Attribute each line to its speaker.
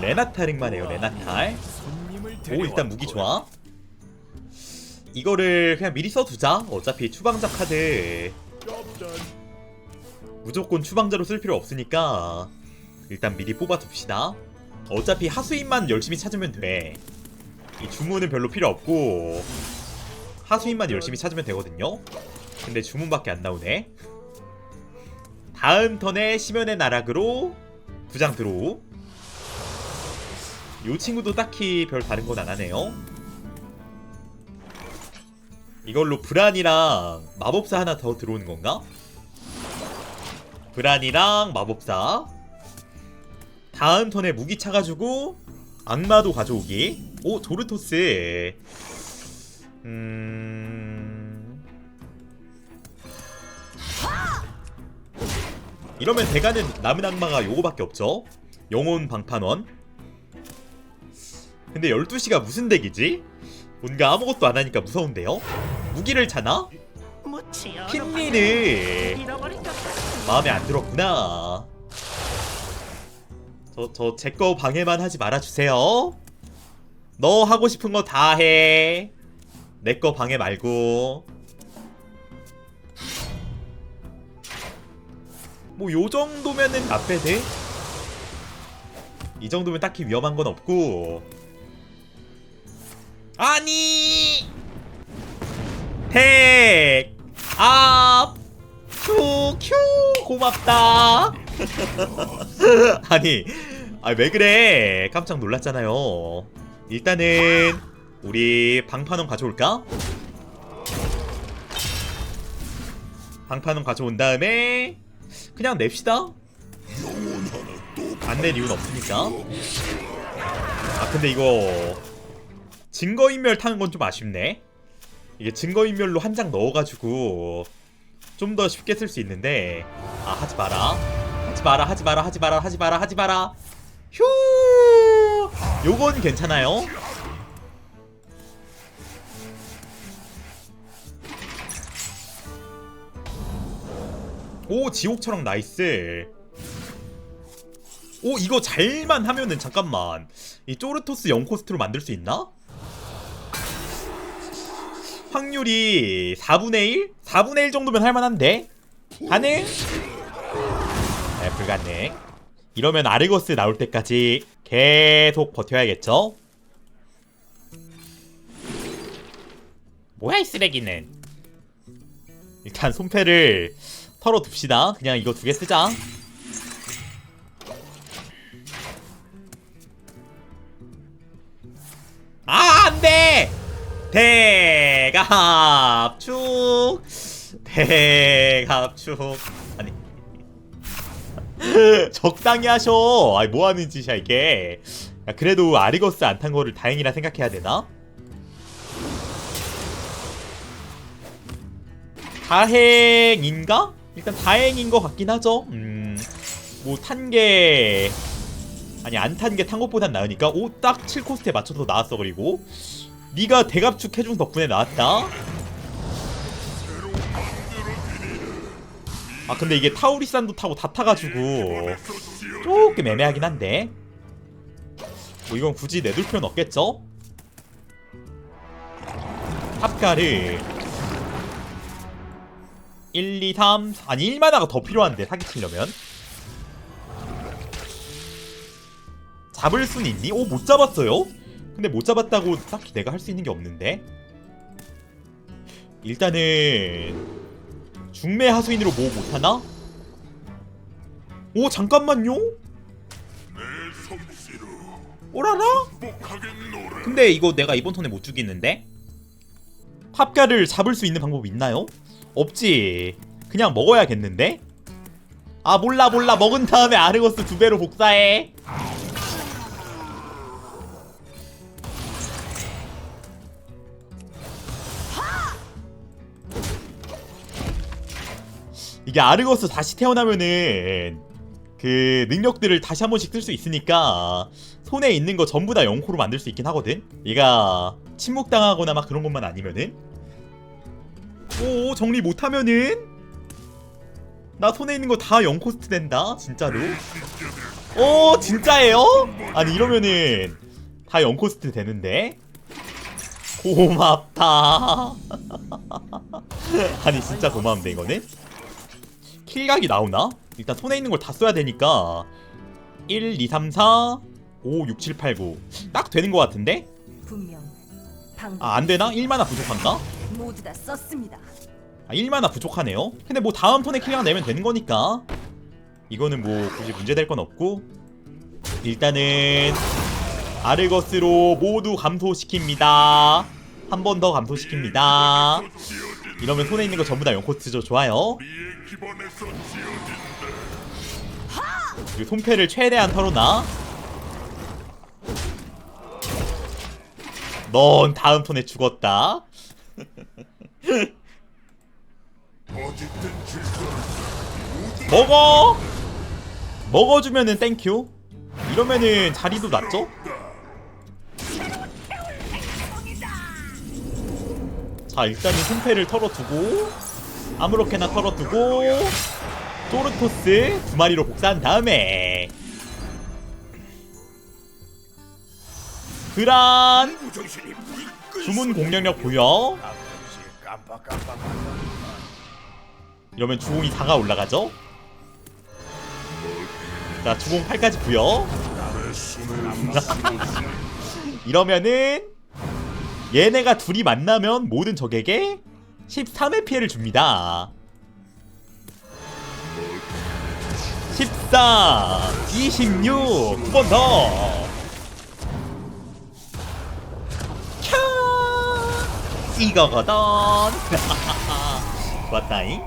Speaker 1: 레나타릭만 해요 레나탈 오 일단 무기 좋아. 이거를 그냥 미리 써두자. 어차피 추방자 카드. 무조건 추방자로 쓸 필요 없으니까 일단 미리 뽑아둡시다. 어차피 하수인만 열심히 찾으면 돼 이 주문은 별로 필요 없고 하수인만 열심히 찾으면 되거든요. 근데 주문밖에 안 나오네. 다음 턴에 심연의 나락으로 부장 들어오 요 친구도 딱히 별 다른 건 안 하네요. 이걸로 브란이랑 마법사 하나 더 들어오는 건가? 브란이랑 마법사. 다음 턴에 무기 차가지고 악마도 가져오기. 오 조르토스. 음. 이러면 대가는 남은 악마가 요거밖에 없죠. 영혼 방판원. 근데 12시가 무슨 덱이지? 뭔가 아무것도 안 하니까 무서운데요? 무기를 차나? 핀리를 마음에 안 들었구나. 저, 저, 제 거 방해만 하지 말아주세요. 너 하고 싶은 거 다 해. 내 거 방해 말고. 뭐, 요 정도면은 나빼대? 이 정도면 딱히 위험한 건 없고. 아니! 택! 앞! 큐! 큐! 고맙다! 아니, 아, 왜 그래? 깜짝 놀랐잖아요. 일단은, 우리 방파능 가져올까? 방파능 가져온 다음에, 그냥 냅시다. 안 낼 이유는 없으니까. 아, 근데 이거, 증거인멸 타는 건 좀 아쉽네. 이게 증거인멸로 한 장 넣어가지고 좀 더 쉽게 쓸 수 있는데. 아 하지 마라. 하지 마라 하지 마라 하지 마라 하지 마라 하지 마라. 휴! 요건 괜찮아요. 오 지옥처럼 나이스. 오 이거 잘만 하면은 잠깐만. 이 쪼르토스 0코스트로 만들 수 있나? 확률이 4분의 1? 4분의 1 정도면 할만한데? 가능? 네, 불가능. 이러면 아르거스 나올 때까지 계속 버텨야겠죠? 뭐야 이 쓰레기는 일단 손패를 털어둡시다 그냥 이거 두 개 쓰자 아 안돼 대 갑축. 대갑축. 아니. 적당히 하셔. 아니 뭐하는 짓이야 이게. 야, 그래도 아리거스 안 탄 거를 다행이라 생각해야 되나? 다행인가? 일단 다행인 것 같긴 하죠. 음뭐 탄 게 아니 안 탄 게 탄 것보단 나으니까. 오 딱 7코스트에 맞춰서 나왔어 그리고 네가 대갑축 해준 덕분에 나왔다. 아 근데 이게 타우리산도 타고 다 타가지고 조금 애매하긴 한데 뭐 이건 굳이 내둘 필요는 없겠죠? 탑가를 1, 2, 3 아니 1마나가 더 필요한데 사기치려면 잡을 순 있니? 오 못 잡았어요? 근데 못 잡았다고 딱히 내가 할 수 있는 게 없는데 일단은 중매 하수인으로 뭐 못하나? 오 잠깐만요? 오라라? 근데 이거 내가 이번 턴에 못 죽이는데? 탑가를 잡을 수 있는 방법 있나요? 없지 그냥 먹어야겠는데? 아 몰라 몰라 먹은 다음에 아르거스 두 배로 복사해 이게 아르거스 다시 태어나면은 그 능력들을 다시 한 번씩 쓸 수 있으니까 손에 있는 거 전부 다 영코로 만들 수 있긴 하거든. 얘가 침묵당하거나 막 그런 것만 아니면은 오 정리 못하면은 나 손에 있는 거 다 영코스트 된다 진짜로. 오 진짜예요? 아니 이러면은 다 0코스트 되는데 고맙다 아니 진짜 고마운데 이거는 킬각이 나오나? 일단 손에 있는 걸 다 써야 되니까 1, 2, 3, 4, 5, 6, 7, 8, 9. 딱 되는 것 같은데?
Speaker 2: 분명 방금
Speaker 1: 아, 안 되나? 1마나 부족한가?
Speaker 2: 모두 다 썼습니다.
Speaker 1: 아, 1마나 부족하네요. 근데 뭐 다음 턴에 킬량 내면 되는 거니까. 이거는 뭐 굳이 문제될 건 없고. 일단은 아르거스로 모두 감소시킵니다. 한 번 더 감소시킵니다. 이러면 손에 있는 거 전부 다 0코스죠. 좋아요. 그리고 손패를 최대한 털어놔. 넌 다음 턴에 죽었다. 먹어! 먹어주면은 땡큐. 이러면은 자리도 낮죠? 자 일단은 손패를 털어두고 아무렇게나 털어두고 쪼르토스 두 마리로 복사한 다음에 그란 주문 공격력 보여. 이러면 주공이 4가 올라가죠? 자 주공 8까지 부여. 이러면은 얘네가 둘이 만나면 모든 적에게 13의 피해를 줍니다. 14 26두번 더. 캬! 이거거든. 좋았다잉